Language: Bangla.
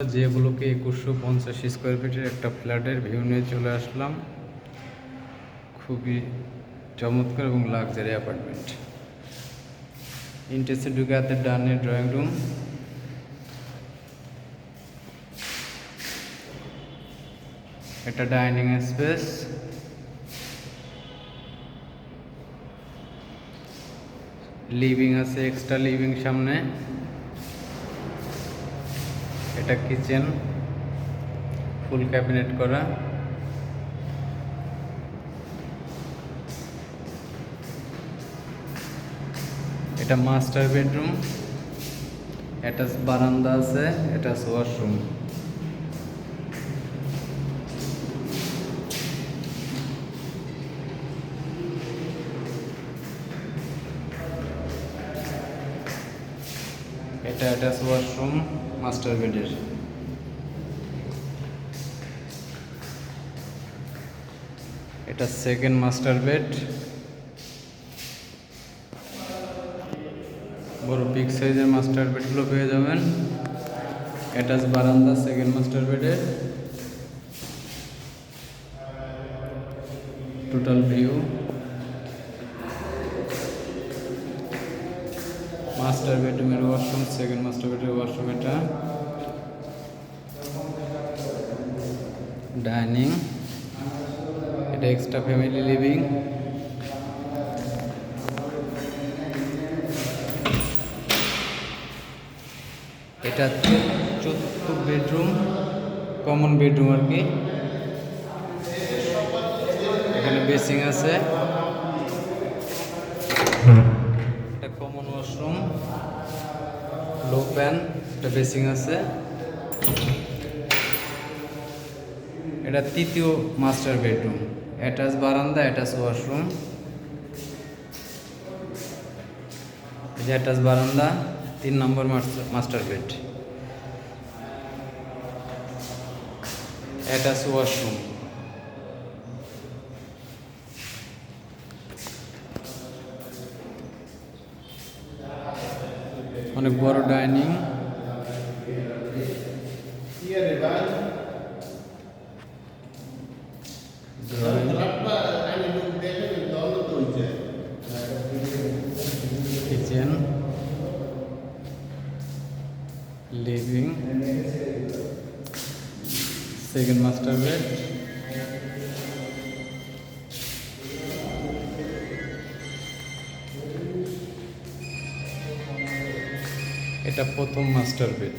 যে ব্লকে একুশশো পঞ্চাশ স্কোয়ার ফিটের একটা ফ্ল্যাটের ভিউ নিয়ে চলে আসলাম। খুবই চমৎকার এবং লাক্সারি অ্যাপার্টমেন্ট ইন্টারেস্টে ঢুকে হাতে ডানে ড্রয়িং রুম একটা ডাইনিং স্পেস লিভিং আছে এক্সট্রা লিভিং সামনে। এটা কিচেন ফুল ক্যাবিনেট করা। এটা মাস্টার বেডরুম এটা বারান্দা আছে এটা ওয়াশরুম এটা অ্যাটাচ ওয়াশরুম মাস্টার বেডের। এটা সেকেন্ড মাস্টার বেড। বড় বিগ সাইজের মাস্টার বেডগুলো পেয়ে যাবেন। অ্যাটাচ বারান্দা সেকেন্ড মাস্টার বেডের টোটাল ভিউ মাস্টার বেডরুমের ওয়াশরুম, সেকেন্ড মাস্টার বেডরুমের ওয়াশরুম এটা। ডাইনিং, এটা এক্সট্রা ফ্যামিলি লিভিং। এটা চতুর্থ বেডরুম, কমন বেডরুম আর কি। এখানে বেসিং আছে। লো প্যান একটা বেসিং আছে। এটা তৃতীয় মাস্টার বেডরুম। অ্যাটাচ বারান্দা, অ্যাটাচ ওয়াশরুম। যে অ্যাটাচ বারান্দা, তিন number master bed. Attach washroom. অনেক বড় dining. Kitchen living second master bed এটা প্রথম মাস্টার বেড